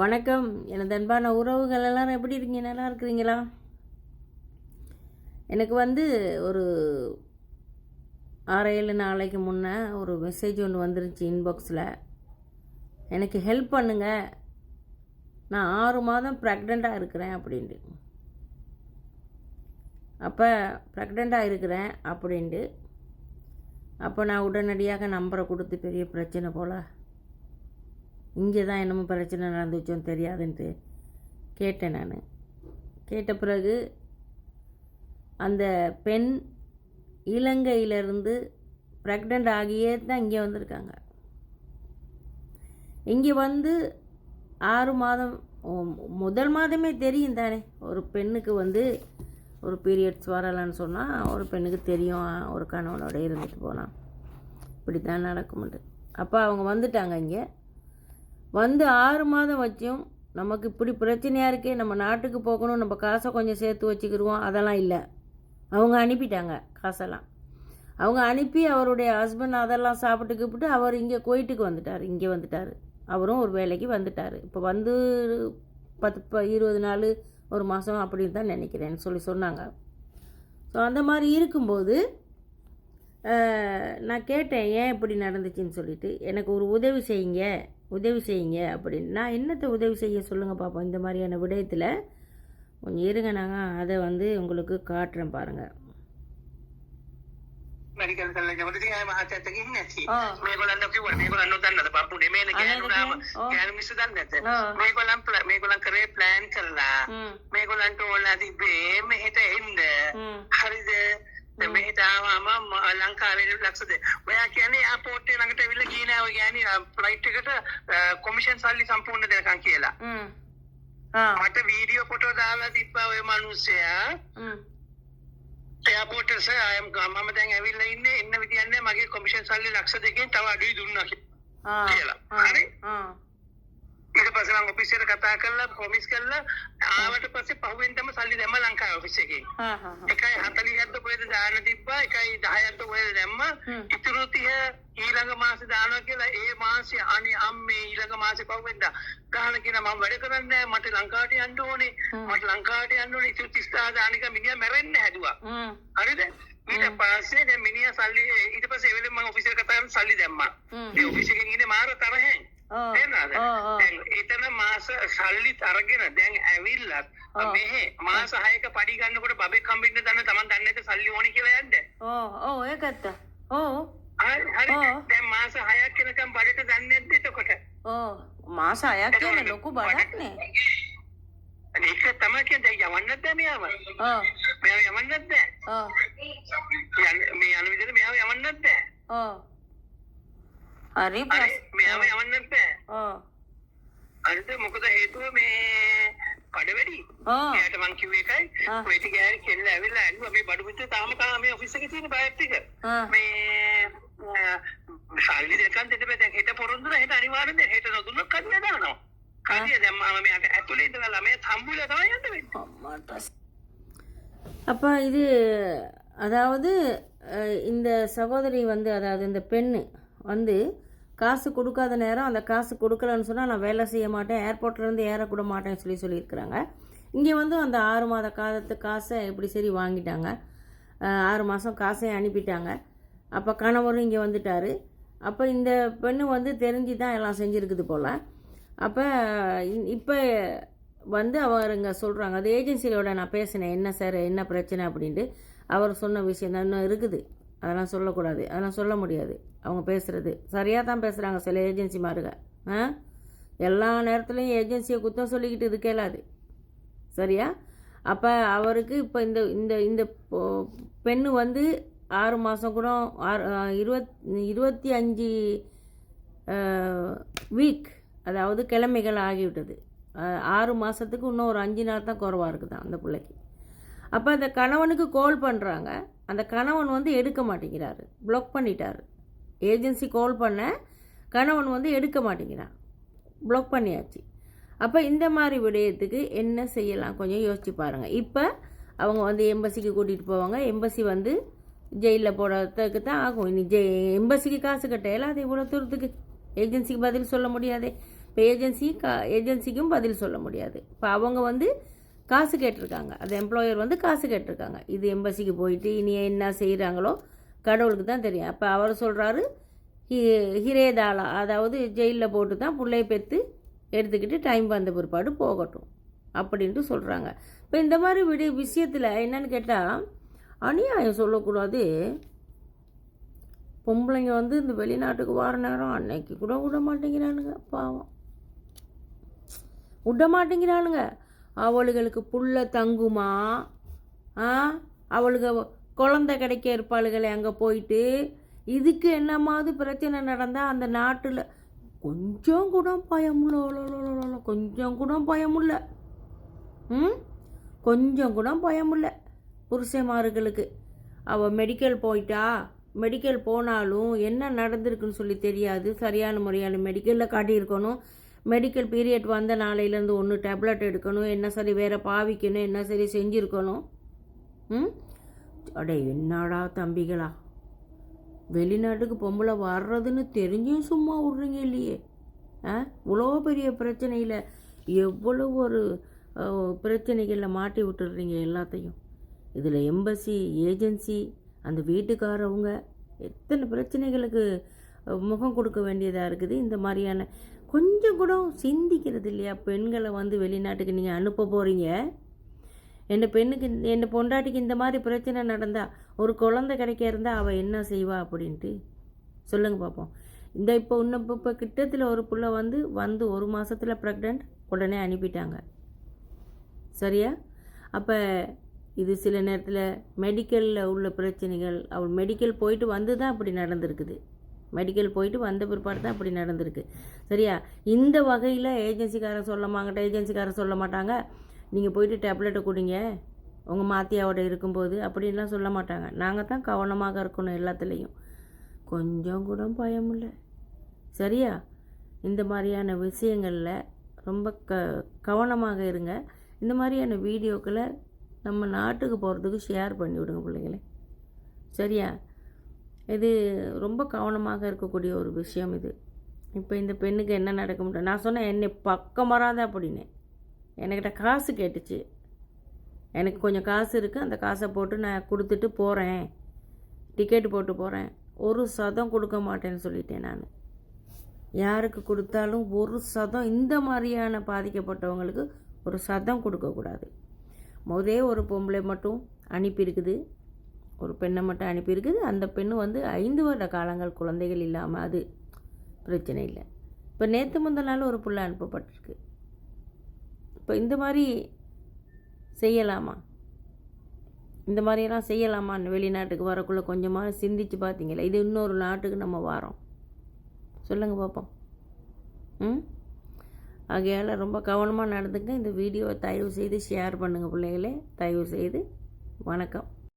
வணக்கம். எனது அன்பான உறவுகள் எல்லாரும் எப்படி இருக்கீங்க? நல்லா இருக்கிறீங்களா? எனக்கு வந்து ஒரு ஆறு ஏழு நாளைக்கு முன்னே ஒரு மெசேஜ் ஒன்று வந்துருச்சு இன்பாக்ஸில் எனக்கு ஹெல்ப் பண்ணுங்க. நான் ஆறு மாதம் ப்ரெக்னெண்ட்டாக இருக்கிறேன் அப்படின்ட்டு. அப்போ ப்ரெக்னெண்ட்டாக இருக்கிறேன் அப்படின்ட்டு. அப்போ நான் உடனடியாக நம்பரை கொடுத்து பெரிய பிரச்சனை போல் இங்கே தான் என்னமோ பிரச்சனை நடந்துச்சோன்னு தெரியாதுன்ட்டு கேட்டேன் நான். கேட்ட பிறகு அந்த பெண் இலங்கையிலிருந்து ப்ரெக்னென்ட் ஆகியே தான் இங்கே வந்திருக்காங்க. இங்கே வந்து ஆறு மாதம் முதல் மாதமே தெரியும் தானே. ஒரு பெண்ணுக்கு வந்து ஒரு பீரியட்ஸ் வரலான்னு சொன்னால் ஒரு பெண்ணுக்கு தெரியும் ஒரு கணவனோட இருந்துட்டு போகலாம் இப்படி தான் நடக்கும்ட்டு அப்போ அவங்க வந்துட்டாங்க இங்கே. வந்து ஆறு மாதம் வச்சும் நமக்கு இப்படி பிரச்சனையாக இருக்கே நம்ம நாட்டுக்கு போகணும் நம்ம காசை கொஞ்சம் சேர்த்து வச்சுக்கிடுவோம் அதெல்லாம் இல்லை. அவங்க அனுப்பிட்டாங்க காசெல்லாம். அவங்க அனுப்பி அவருடைய ஹஸ்பண்ட் அதெல்லாம் சாப்பிட்டு கூப்பிட்டு அவர் இங்கே கோயிட்டுக்கு வந்துட்டார் இங்கே வந்துட்டார். அவரும் ஒரு வேலைக்கு வந்துட்டார். இப்போ வந்து பத்து ப இருபது நாள் ஒரு மாதம் அப்படின்னு தான் நினைக்கிறேன்னு சொல்லி சொன்னாங்க. ஸோ அந்த மாதிரி இருக்கும்போது நான் கேட்டேன் ஏன் இப்படி நடந்துச்சுன்னு சொல்லிட்டு. எனக்கு ஒரு உதவி செய்யுங்க. உதவி செய்யுங்க அப்படின்னு. நான் என்னத்தை உதவி செய்ய சொல்லுங்கள் பார்ப்போம் இந்த மாதிரியான விடயத்தில். கொஞ்சம் இருங்க நாங்கள் அதை வந்து உங்களுக்கு காட்டுறேன் பாருங்கள் మేగులంటూ వాళ్ళది బేమే ලංකාවේ ලක්ෂද ඔයා කියන්නේ එයාපෝට් එක ළඟට ඇවිල්ලා ගියේ නෑ. ඔය ගෑණි ෆ්ලයිට් එකට කොමිෂන් සල්ලි සම්පූර්ණ දෙනකන් කියලා. මට වීඩියෝ ෆොටෝ දාලා තිබ්බා ඔය මිනිස්සයා. එයාපෝට්ටස අයම් ගමම දැන් ඇවිල්ල ඉන්න. එන්න විදින්නේ මගේ කොමිෂන් සල්ලි ලක්ෂ දෙකින් තව අඩුයි දුන්න කියලා. හරි? පස්සේ මම ඔෆිස් එකට කතා කරලා ප්‍රොමිස් කරලා ආවට පස්සේ පහුවෙන් තමයි සල්ලි දැම්ම ලංකාව ඔෆිස් එකේ. හා හා. 1.40ක්ද පොයද දාන තිබ්බා 1.10ක්ද පොයද දැම්ම. ඉතුරු 30 ඊළඟ මාසේ දානවා කියලා ඒ මාසේ අනේ අම්මේ ඊළඟ මාසේ පහුවෙන්ද ගන්න කියන මම වැඩ කරන්නේ මට ලංකාවට යන්න ඕනේ. මට ලංකාවට යන්න ඕනේ ඉතුරු 30 දානික මිනිහා මැරෙන්න හැදුවා. හරිද? ඊට පස්සේ දැන් මිනිහා සල්ලි ඊට පස්සේ එවෙලෙ මම ඔෆිස් එකට කතා කරලා සල්ලි දැම්මා. ඒ ඔෆිස් එකෙන් ඉන්නේ මාර තරහෙන්. එතන මාස සල්ලිත් අරගෙන දැන් ඇවිල්ලත් මෙහෙ මාස හයක පඩි ගන්නකොට බබෙක් හම්බෙන්න දන්න තමන් දන්නේ නැත සල්ලි ඕනි කියලා යන්න. ඕ ඕ ඒකත්. ඕ. හරි දැන් මාස හයක් වෙනකම් බඩට දන්නේ නැද්ද එතකොට? ඕ මාස හයක් කියන ලොකු බඩක් නේ. ඒක තමයි කියන්නේ යවන්නත් බෑ මෙයාව. ආ. මෙයාව යවන්නත් බෑ. ආ. මේ යන විදිහට මෙයාව යවන්නත් බෑ. ආ. හරි ප්‍රශ්න. ප්‍රස් මෙයාව යවන්නත් බෑ ஓ අනිත් මොකද හේතුව මේ කඩ වැඩි ஓ එයාට මං කිව්වේ එකයි ආ. කොයිට ගෑරි කෙල්ල ඇවිල්ලා ඇඬුවා මේ බඩු පිට තාම කා මේ ඔෆිස් එකේ තියෙන බයත් ටික ஆ මේ අ, සල්ලි දෙකන් දෙන්න බෑ දැන් හෙට පොරොන්දුන හෙට අනිවාර්යෙන් දැන් හෙට නොදුන්නොත් කඩිය දානවා කඩිය දැන් මම මෙයාට ඇතුලේ ඉඳලා ළමයා හම්බුලා තමයි යන්න වෙන්නේ அம்மாட்டா. அப்போ இது அதாவது அஹ், இந்த சகோதரி வந்து அதாவது இந்த பெண்ணு வந்து காசு கொடுக்காத நேரம் அந்த காசு கொடுக்கலன்னு சொன்னால் நான் வேலை செய்ய மாட்டேன் ஏர்போர்ட்லேருந்து ஏறக்கூட மாட்டேன்னு சொல்லி சொல்லியிருக்கிறாங்க. இங்கே வந்து அந்த ஆறு மாத காலத்து காசை எப்படி சரி வாங்கிட்டாங்க. ஆறு மாதம் காசையும் அனுப்பிட்டாங்க. அப்போ கணவரும் இங்கே வந்துட்டார். அப்போ இந்த பெண்ணு வந்து தெரிஞ்சு தான் எல்லாம் செஞ்சுருக்குது போல். அப்போ இப்போ வந்து அவருங்க சொல்கிறாங்க அது ஏஜென்சியோட நான் பேசினேன். என்ன சார்? என்ன பிரச்சனை? அப்படின்ட்டு. அவர் சொன்ன விஷயம் தான் இன்னும் இருக்குது. அதெல்லாம் சொல்லக்கூடாது. அதெல்லாம் சொல்ல முடியாது. அவங்க பேசுகிறது சரியாக தான் பேசுகிறாங்க சில ஏஜென்சி மாருங்க ஆ? எல்லா நேரத்துலையும் ஏஜென்சியை குத்தம் சொல்லிக்கிட்டு இருக்கலாது சரியா? அப்போ அவருக்கு இப்போ இந்த இந்த இந்த பொ- பெண்ணு வந்து ஆறு மாதம் கூட ஆறு இருபத் இருபத்தி அஞ்சு வீக் அதாவது கிழமைகள் ஆகிவிட்டது. ஆறு மாதத்துக்கு இன்னும் ஒரு அஞ்சு நாள் தான் குறவாக இருக்குதான் அந்த பிள்ளைக்கு. அப்போ அந்த கணவனுக்கு கால் பண்ணுறாங்க அந்த கணவன் வந்து எடுக்க மாட்டேங்கிறாரு. ப்ளாக் பண்ணிட்டார். ஏஜென்சி கால் பண்ண கணவன் வந்து எடுக்க மாட்டேங்கிறான். ப்ளாக் பண்ணியாச்சு. அப்போ இந்த மாதிரி விடயத்துக்கு என்ன செய்யலாம்? கொஞ்சம் யோசிச்சு பாருங்கள் இப்போ அவங்க வந்து எம்பசிக்கு கூட்டிகிட்டு போவாங்க. எம்பசி வந்து ஜெயிலில் போடுறதுக்கு தான் ஆகும். இனி ஜெய் எம்பசிக்கு காசு கட்டையில அது இவ்வளோ தூரத்துக்கு ஏஜென்சிக்கு பதில் சொல்ல முடியாதே. இப்போ ஏஜென்சி கா ஏஜென்சிக்கும் பதில் சொல்ல முடியாது. இப்போ அவங்க வந்து காசு கேட்டிருக்காங்க. அது எம்ப்ளாயர் வந்து காசு கேட்டிருக்காங்க. இது எம்பசிக்கு போயிட்டு இனி என்ன செய்கிறாங்களோ கடவுளுக்கு தான் தெரியும். அப்போ அவர் சொல்கிறாரு ஹிரேதாலா அதாவது ஜெயிலில் போட்டு தான் பிள்ளைய பெற்று எடுத்துக்கிட்டு டைம் வந்த பிற்பாடு போகட்டும் அப்படின்ட்டு சொல்கிறாங்க இப்போ இந்த மாதிரி விட விஷயத்தில் என்னன்னு கேட்டால் அநியாயம் சொல்லக்கூடாது. பொம்பளைங்க வந்து இந்த வெளிநாட்டுக்கு வர நேரம் அன்னைக்கு கூட விட மாட்டேங்கிறானுங்க பாவம். விட மாட்டேங்கிறானுங்க. அவளுகளுக்கு புள்ள தங்குமா? ஆ? அவளுக குழந்தை கிடைக்க இருப்பாளுகளே அங்கே போயிட்டு. இதுக்கு என்னமாவது பிரச்சனை நடந்தால் அந்த நாட்டில் கொஞ்சம் கூட பயமுள்ள கொஞ்சம் கூட பயமுள்ள. ம்? கொஞ்சம் கூட பயமுள்ள புருஷமார்களுக்கு அவள் மெடிக்கல் போயிட்டா. மெடிக்கல் போனாலும் என்ன நடந்திருக்குன்னு சொல்லி தெரியாது. சரியான முறையான மெடிக்கலில் காட்டியிருக்கணும். மெடிக்கல் பீரியட் வந்த நாளையிலேருந்து ஒன்று டேப்லெட் எடுக்கணும் என்ன சரி வேறு பாவிக்கணும் என்ன சரி செஞ்சுருக்கணும். ம்? அடே என்னடா தம்பிகளா? வெளிநாட்டுக்கு பொம்பளை வர்றதுன்னு தெரிஞ்சும் சும்மா விட்றீங்க இல்லையே? ஆ? இவ்வளோ பெரிய பிரச்சனையில் எவ்வளோ ஒரு பிரச்சனைகளில் மாட்டி விட்டுடுறீங்க எல்லாத்தையும். இதில் எம்பசி ஏஜென்சி அந்த வீட்டுக்காரவங்க எத்தனை பிரச்சனைகளுக்கு முகம் கொடுக்க வேண்டியதாக இருக்குது? இந்த மாதிரியான கொஞ்சம் கூட சிந்திக்கிறது இல்லையா? பெண்களை வந்து வெளிநாட்டுக்கு நீங்கள் அனுப்ப போகிறீங்க என் பெண்ணுக்கு என் பொண்டாட்டிக்கு இந்த மாதிரி பிரச்சனை நடந்தா ஒரு குழந்தை கிடைக்க இருந்தால் அவள் என்ன செய்வா அப்படின்ட்டு? சொல்லுங்கள் பார்ப்போம் இந்த இப்போ இன்னும் இப்போ இப்போ கிட்டத்தில் ஒரு புள்ள வந்து வந்து ஒரு மாதத்தில் ப்ரெக்னென்ட் உடனே அனுப்பிட்டாங்க. சரியா? அப்போ இது சில நேரத்தில் மெடிக்கலில் உள்ள பிரச்சனைகள் அவள் மெடிக்கல் போயிட்டு வந்து தான் அப்படி நடந்திருக்குது. மெடிக்கல் போயிட்டு வந்த பிற்பாடு தான் அப்படி நடந்திருக்கு. சரியா? இந்த வகையில் ஏஜென்சிக்காரன் சொல்ல மாட்டாங்க ஏஜென்சிக்காரன் சொல்ல மாட்டாங்க. நீங்கள் போயிட்டு டேப்லெட்டை கொடுங்க. உங்கள் மாத்தியாவோட இருக்கும்போது அப்படின்லாம் சொல்ல மாட்டாங்க. நாங்கள் தான் கவனமாக இருக்கணும் எல்லாத்துலேயும். கொஞ்சம் கூட பயம் இல்லை. சரியா? இந்த மாதிரியான விஷயங்களில் ரொம்ப க கவனமாக இருங்க. இந்த மாதிரியான வீடியோக்களை நம்ம நாட்டுக்கு போகிறதுக்கு ஷேர் பண்ணி விடுங்க பிள்ளைங்களே சரியா? இது ரொம்ப கவனமாக இருக்கக்கூடிய ஒரு விஷயம் இது. இப்போ இந்த பெண்ணுக்கு என்ன நடக்க முடியும் நான் சொன்னேன் என்னை பக்கம் வராத அப்படின்னு என்கிட்ட காசு கேட்டுச்சு. எனக்கு கொஞ்சம் காசு இருக்குது அந்த காசை போட்டு நான் கொடுத்துட்டு போகிறேன் டிக்கெட் போட்டு போகிறேன் ஒரு சதம் கொடுக்க மாட்டேன்னு சொல்லிட்டேன் நான். யாருக்கு கொடுத்தாலும் ஒரு சதம் இந்த மாதிரியான பாதிக்கப்பட்டவங்களுக்கு ஒரு சதம் கொடுக்கக்கூடாது முதே ஒரு பொம்பளை மட்டும் அனுப்பியிருக்குது ஒரு பெண்ணை மட்டும் அனுப்பியிருக்குது. அந்த பெண்ணு வந்து ஐந்து வருட காலங்கள் குழந்தைகள் இல்லாமல் அது பிரச்சனை இல்லை. இப்போ நேற்று முந்தின நாள் ஒரு புள்ள அனுப்பப்பட்டிருக்கு. இப்போ இந்த மாதிரி செய்யலாமா? இந்த மாதிரியெல்லாம் செய்யலாமான்னு வெளிநாட்டுக்கு வரக்குள்ளே கொஞ்சமாக சிந்திச்சு பார்த்தீங்களா இது இன்னொரு நாட்டுக்கு நம்ம வாரோம். சொல்லுங்கள் பார்ப்போம் ம்? ஆகையால் ரொம்ப கவனமாக நடந்துங்க இந்த வீடியோவை தயவு செய்து ஷேர் பண்ணுங்கள் பிள்ளைகளே. தயவு செய்து வணக்கம்.